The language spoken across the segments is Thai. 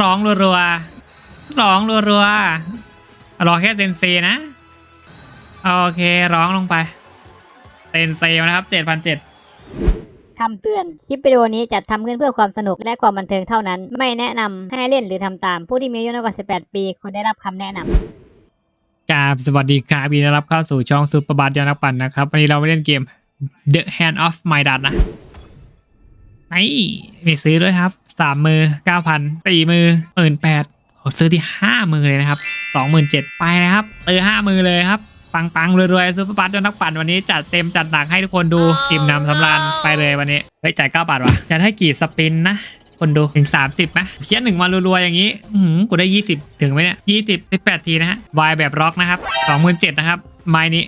ร้องรัวๆ ร้องรัวๆ รอแค่เซนเซนะ โอเคร้องลงไป เซนเซนะครับเจ็ดพันเจ็ดคำเตือน คลิปวิดีโอนี้จัดทำขึ้นเพื่อความสนุกและความบันเทิงเท่านั้น ไม่แนะนำให้เล่นหรือทำตาม ผู้ที่มีอายุน้อยกว่า 18 ปีควรได้รับคำแนะนำกราบสวัสดีครับยินดีต้อนรับเข้าสู่ช่องซูเปอร์บัสยอนักปั่นนะครับ วันนี้เราไปเล่นเกม The Hand of My Dad นะไอ้มีซื้อด้วยครับ สามมือเก้าพันสี่มือหมื่นแปดซื้อที่ห้ามือเลยนะครับสองหมื่นเจ็ดไปนะครับซื้อห้ามือเลยครับ ปังปังๆรวยๆซูเปอร์บัสยอนักปั่นวันนี้จัดเต็มจัดหนักให้ทุกคนดูอิ่มนำสำราญไปเลยวันนี้เฮ้ยจ่ายเก้าบาทวะจะให้กี่สปินนะคนดูถึง 30ไหมเขียนหนึ่งมารัวๆ อย่างนี้อือหือกูได้ 20 ถึงไหมเนี่ย20 18ทีนะฮะวายแบบร็อกนะครับ27,000นเจ็ดนะครับ ไม้นี้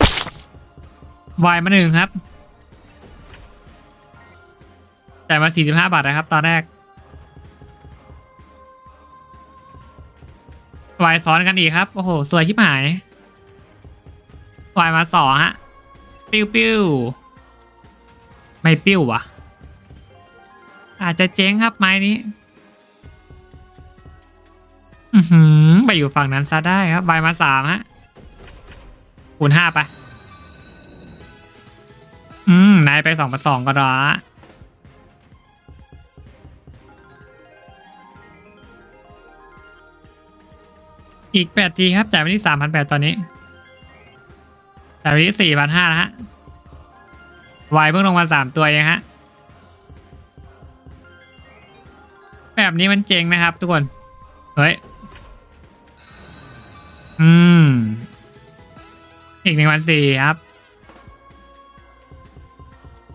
วายมาหนึ่งครับแต่ายมา 45 บาทนะครับ ตอนแรก วายซ้อนกันอีกครับ โอ้โห สวยชิบหายวายมาสองฮะ ปิ้วปิ้วไม่ปิ้ววะอาจจะเจ๊งครับไม้นี้ อือหือ ไปอยู่ฝั่งนั้นซะได้ครับใบมาสามฮะคูณห้าไป อืม นายไปสองมาสองก็รอ อีกแปดทีครับ จ่ายไปที่สามพันแปดตอนนี้ จ่ายไปที่สี่พันห้านะฮะวายเพิ่งลงมาสามตัวเองฮะ แบบนี้มันเจ๋งนะครับทุกคน เฮ้ย อืม อีกหนึ่งวันสี่ครับ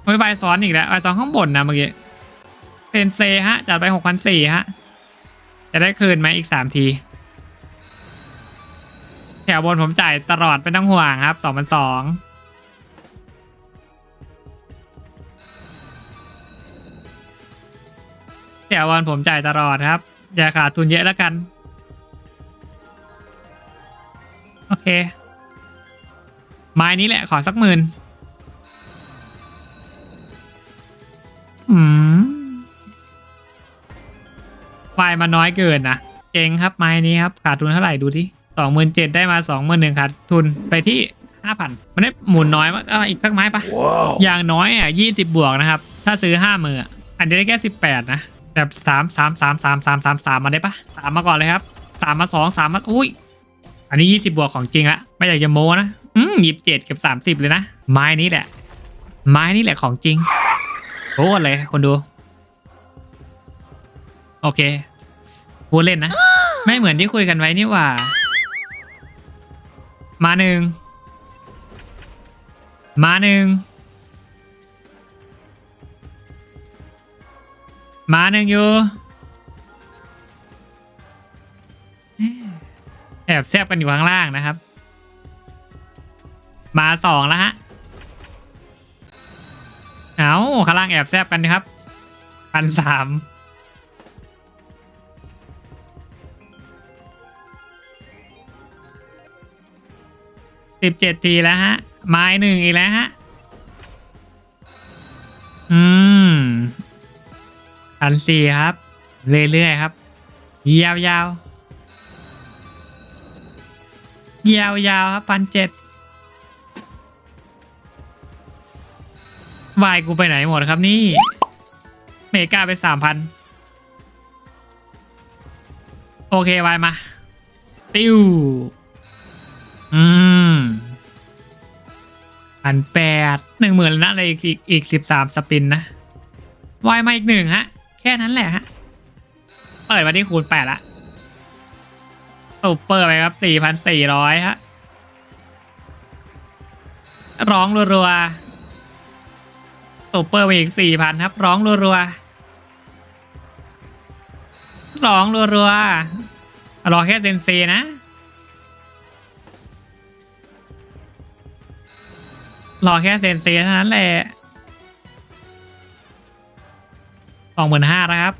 โอ้ยใบซ้อนอีกแล้วใบซ้อนข้างบนนะเมื่อกี้เซนเซฮะ จัดไปหกพันสี่ฮะ จะได้คืนไหมอีกสามที แถวบนผมจ่ายตลอดไม่ต้องห่วงครับสองพันสองแถววันผมจ่ายตลอดครับ อย่าขาดทุนเยอะแล้วกัน โอเค ไม้นี้แหละขอสักหมื่นอืมไฟมาน้อยเกินนะเจ๊งครับไม้นี้ครับ ขาดทุนเท่าไหร่ดูที่ สองหมื่นเจ็ดได้มาสองหมื่นหนึ่งขาดทุนไปที่ห้าพันมันได้หมุนน้อยมากอะอีกสักไม้ปะอย่างน้อยอะยี่สิบบวกนะครับ ถ้าซื้อห้ามืออะอันนี้ได้แค่สิบแปดนะแบบสามสามสามสามสามสามสามมาได้ปะสามมาก่อนเลยครับสามมาสองสามมาอุ้ย อันนี้ยี่สิบบวกของจริงละไม่อยากจะโม้นะอืมยี่สิบเจ็ดกับสามสิบเลยนะ ไม้นี้แหละ ไม้นี้แหละของจริงโอ้เลยคนดู โอเคพูดเล่นนะ ไม่เหมือนที่คุยกันไว้นี่หว่า มาหนึ่งมาหนึ่งมาหนึ่งอยู่แอบแซบกันอยู่ข้างล่างนะครับ มาสองแล้วฮะเอาข้างล่างแอบแซบกันนะครับพันสาม สิบเจ็ดทีแล้วฮะ ไม้หนึ่งอีกแล้วฮะ อืมพันสี่ครับ เรื่อยๆครับ ยาวๆ ยาวๆ ครับพันเจ็ดวายกูไปไหนหมดครับนี่ เมกาไปสามพันโอเควายมา ติวอืม พันแปดหนึ่งหมื่นนะอะไรอีกอีกอีกสิบสามสปินนะวายมาอีกหนึ่งฮะ แค่นั้นแหละฮะ เปิดมาที่คูณแปดละตุปเปอร์ไปครับสี่พันสี่ร้อยฮะ ร้องรัวๆตุปเปอร์ไปอีกสี่พันครับ ร้องรัวๆร้องรัวๆรอแค่เซนเซนะ รอแค่เซนเซเท่านั้นแหละสองหมื่นห้านะครับ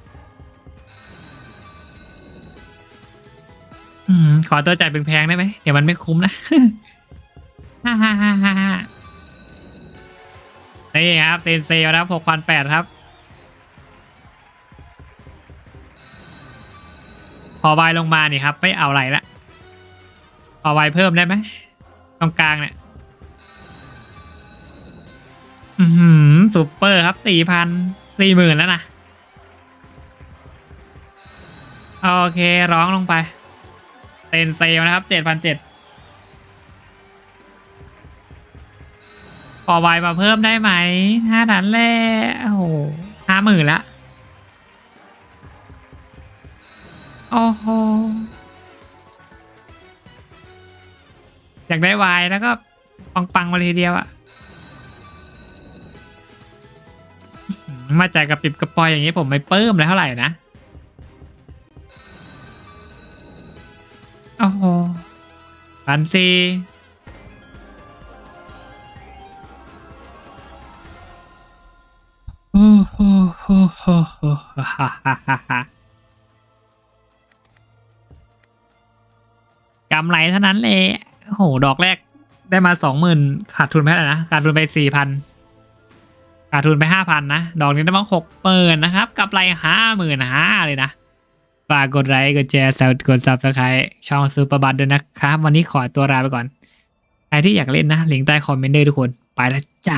อืมขอตัวจ่ายแพงๆได้ไหมเดี๋ยวมันไม่คุ้มนะฮ่าฮ่าฮ่าฮ่าฮ่านี่ครับเซนเซลนะครับหกพันแปดครับ พอวายลงมานี่ครับ ไม่เอาอะไรละพอวายเพิ่มได้ไหมตรงกลางเนี่ย อือหือซูเปอร์ครับสี่พันสี่หมื่นแล้วนะ โอเคร้องลงไปเต็นเซลนะครับเจ็ดพันเจ็ดพอวายมาเพิ่มได้ไหมห้าดันแรกโอ้โหห้าหมื่นละ โอ้โห อยากได้วายแล้วก็ปังๆมาเลยทีเดียวอะ มาจ่ายกับปิบกระปอยอย่างนี้ผมไม่เพิ่มเลยเท่าไหร่นะโอ้โหพันสี่โอ้โหโอ้โหโอ้โหฮ่าฮ่าฮ่าฮ่ากำไรเท่านั้นเลยโอ้โห ดอกแรกได้มาสองหมื่นขาดทุนไปเท่าไหร่นะ ขาดทุนไปสี่พัน ขาดทุนไปห้าพันนะ ดอกนี้ได้มาหกหมื่นนะครับกับไรห้าหมื่นห้าเลยนะ ฝากกดไลค์ กดแชร์กด subscribe ช่องซูเปอร์บัตด้วยนะครับ วันนี้ขอตัวลาไปก่อน ใครที่อยากเล่นนะลิงก์ใต้คอมเมนต์ด้วยทุกคน ไปแล้วจ้า